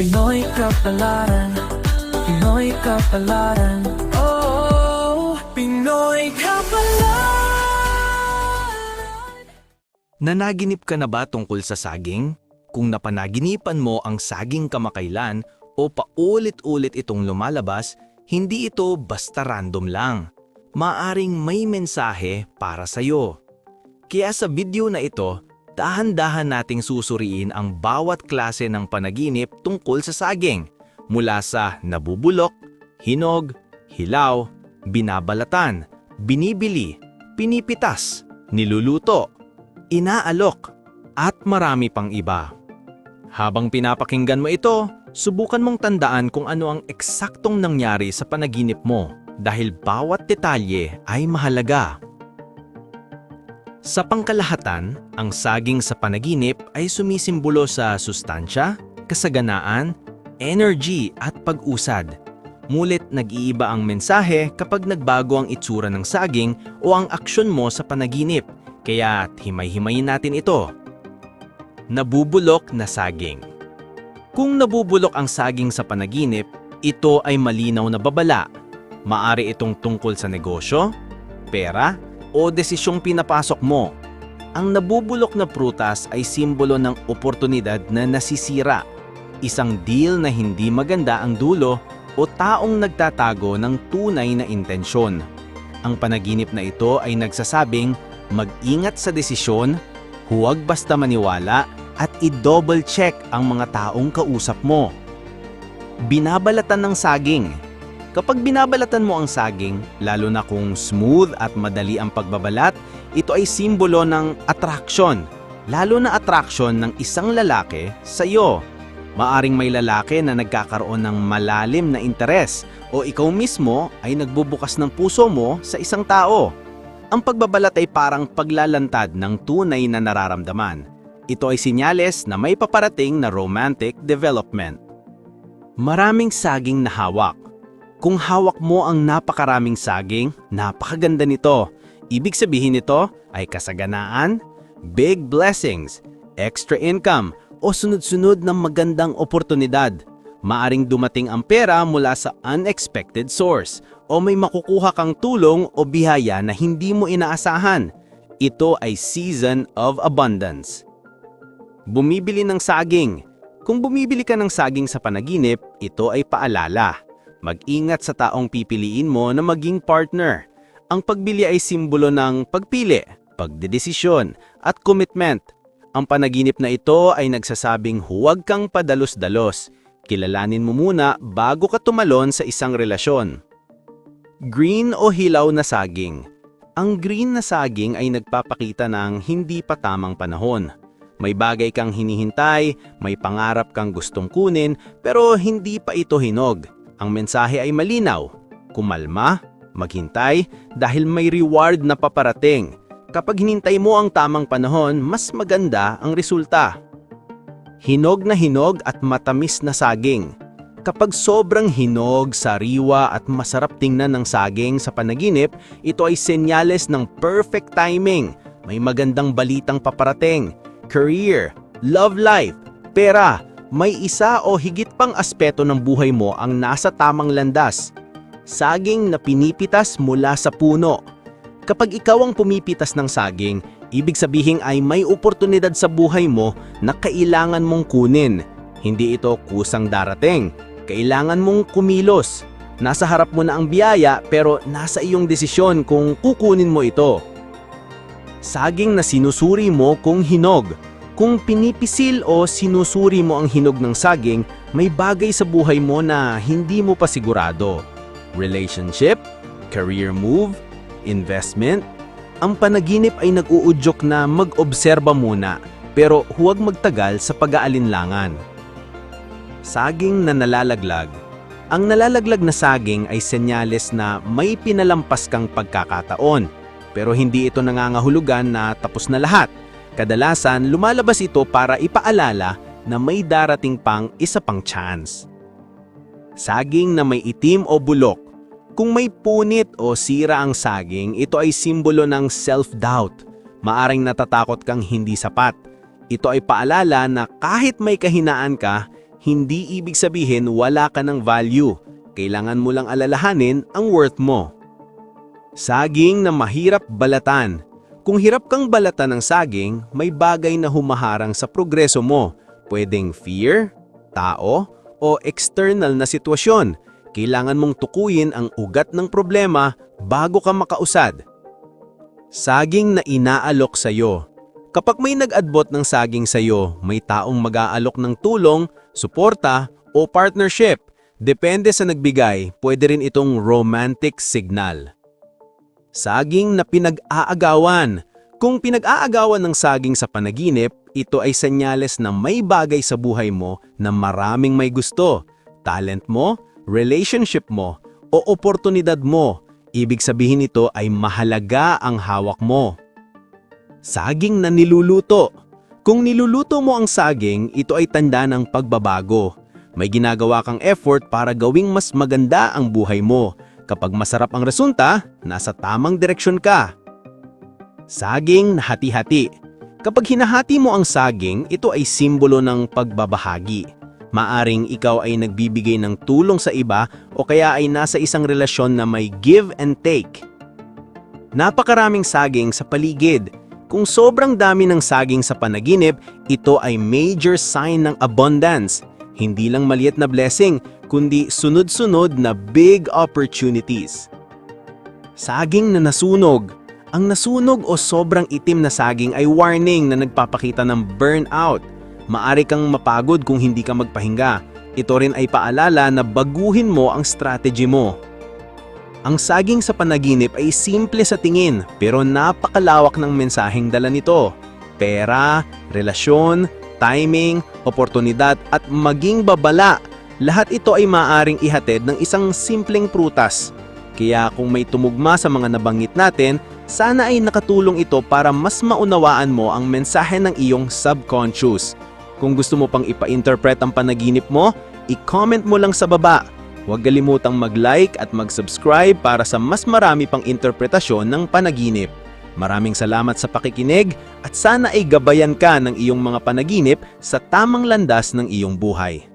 Pinoy Kapalaran Pinoy Kapalaran Oh, Pinoy Kapalaran Nanaginip ka na ba tungkol sa saging? Kung napanaginipan mo ang saging kamakailan o paulit-ulit itong lumalabas, hindi ito basta random lang. Maaring may mensahe para sa'yo. Kaya sa video na ito, dahan-dahan nating susuriin ang bawat klase ng panaginip tungkol sa saging. Mula sa nabubulok, hinog, hilaw, binabalatan, binibili, pinipitas, niluluto, inaalok, at marami pang iba. Habang pinapakinggan mo ito, subukan mong tandaan kung ano ang eksaktong nangyari sa panaginip mo dahil bawat detalye ay mahalaga. Sa pangkalahatan, ang saging sa panaginip ay sumisimbolo sa sustansya, kasaganaan, energy at pag-usad. Mulit nag-iiba ang mensahe kapag nagbago ang itsura ng saging o ang aksyon mo sa panaginip, kaya himay-himayin natin ito. Nabubulok na saging Kung nabubulok ang saging sa panaginip, ito ay malinaw na babala. Maari itong tungkol sa negosyo, pera, o desisyong pinapasok mo. Ang nabubulok na prutas ay simbolo ng oportunidad na nasisira, isang deal na hindi maganda ang dulo o taong nagtatago ng tunay na intensyon. Ang panaginip na ito ay nagsasabing mag-ingat sa desisyon, huwag basta maniwala at i-double check ang mga taong kausap mo. Binabalatan ng saging Kapag binabalatan mo ang saging, lalo na kung smooth at madali ang pagbabalat, ito ay simbolo ng attraction, lalo na attraction ng isang lalaki sa iyo. Maaring may lalaki na nagkakaroon ng malalim na interes o ikaw mismo ay nagbubukas ng puso mo sa isang tao. Ang pagbabalat ay parang paglalantad ng tunay na nararamdaman. Ito ay sinyales na may paparating na romantic development. Maraming saging na hawak. Kung hawak mo ang napakaraming saging, napakaganda nito. Ibig sabihin nito ay kasaganaan, big blessings, extra income, o sunod-sunod na magandang oportunidad. Maaring dumating ang pera mula sa unexpected source o may makukuha kang tulong o bihaya na hindi mo inaasahan. Ito ay season of abundance. Bumibili ng saging. Kung bumibili ka ng saging sa panaginip, ito ay paalala. Mag-ingat sa taong pipiliin mo na maging partner. Ang pagbili ay simbolo ng pagpili, pagdedesisyon, at commitment. Ang panaginip na ito ay nagsasabing huwag kang padalos-dalos. Kilalanin mo muna bago ka tumalon sa isang relasyon. Green o hilaw na saging. Ang green na saging ay nagpapakita ng hindi pa tamang panahon. May bagay kang hinihintay, may pangarap kang gustong kunin, pero hindi pa ito hinog. Ang mensahe ay malinaw. Kumalma, maghintay, dahil may reward na paparating. Kapag hinintay mo ang tamang panahon, mas maganda ang resulta. Hinog na hinog at matamis na saging. Kapag sobrang hinog, sariwa at masarap tingnan ng saging sa panaginip, ito ay senyales ng perfect timing. May magandang balitang paparating. Career, love life, pera, may isa o higit pang aspeto ng buhay mo ang nasa tamang landas. Saging na pinipitas mula sa puno. Kapag ikaw ang pumipitas ng saging, ibig sabihin ay may oportunidad sa buhay mo na kailangan mong kunin. Hindi ito kusang darating. Kailangan mong kumilos. Nasa harap mo na ang biyaya pero nasa iyong desisyon kung kukunin mo ito. Saging na sinusuri mo kung hinog. Kung pinipisil o sinusuri mo ang hinog ng saging, may bagay sa buhay mo na hindi mo pa sigurado. Relationship, career move, investment. Ang panaginip ay nag-uudyok na mag-obserba muna pero huwag magtagal sa pag-aalinlangan. Saging na nalalaglag. Ang nalalaglag na saging ay senyales na may pinalampas kang pagkakataon pero hindi ito nangangahulugan na tapos na lahat. Kadalasan, lumalabas ito para ipaalala na may darating pang isa pang chance. Saging na may itim o bulok. Kung may punit o sira ang saging, ito ay simbolo ng self-doubt. Maaring natatakot kang hindi sapat. Ito ay paalala na kahit may kahinaan ka, hindi ibig sabihin wala ka ng value. Kailangan mo lang alalahanin ang worth mo. Saging na mahirap balatan. Kung hirap kang balatan ng saging, may bagay na humaharang sa progreso mo. Pwedeng fear, tao, o external na sitwasyon. Kailangan mong tukuyin ang ugat ng problema bago ka makausad. Saging na inaalok sa'yo. Kapag may nag-adbot ng saging sa'yo, may taong mag-aalok ng tulong, suporta, o partnership. Depende sa nagbigay, pwede rin itong romantic signal. Saging na pinag-aagawan. Kung pinag-aagawan ng saging sa panaginip, ito ay senyales na may bagay sa buhay mo na maraming may gusto. Talent mo, relationship mo, o oportunidad mo. Ibig sabihin nito ay mahalaga ang hawak mo. Saging na niluluto. Kung niluluto mo ang saging, ito ay tanda ng pagbabago. May ginagawa kang effort para gawing mas maganda ang buhay mo. Kapag masarap ang resulta, nasa tamang direksyon ka. Saging na hati-hati. Kapag hinahati mo ang saging, ito ay simbolo ng pagbabahagi. Maaring ikaw ay nagbibigay ng tulong sa iba o kaya ay nasa isang relasyon na may give and take. Napakaraming saging sa paligid. Kung sobrang dami ng saging sa panaginip, ito ay major sign ng abundance. Hindi lang maliit na blessing, kundi sunod-sunod na big opportunities. Saging na nasunog. Ang nasunog o sobrang itim na saging ay warning na nagpapakita ng burnout. Maari kang mapagod kung hindi ka magpahinga. Ito rin ay paalala na baguhin mo ang strategy mo. Ang saging sa panaginip ay simple sa tingin pero napakalawak ng mensaheng dala nito. Pera, relasyon, timing, oportunidad at maging babala. Lahat ito ay maaring ihatid ng isang simpleng prutas. Kaya kung may tumugma sa mga nabanggit natin, sana ay nakatulong ito para mas maunawaan mo ang mensahe ng iyong subconscious. Kung gusto mo pang ipa-interpret ang panaginip mo, i-comment mo lang sa baba. Huwag kalimutang mag-like at mag-subscribe para sa mas marami pang interpretasyon ng panaginip. Maraming salamat sa pakikinig at sana ay gabayan ka ng iyong mga panaginip sa tamang landas ng iyong buhay.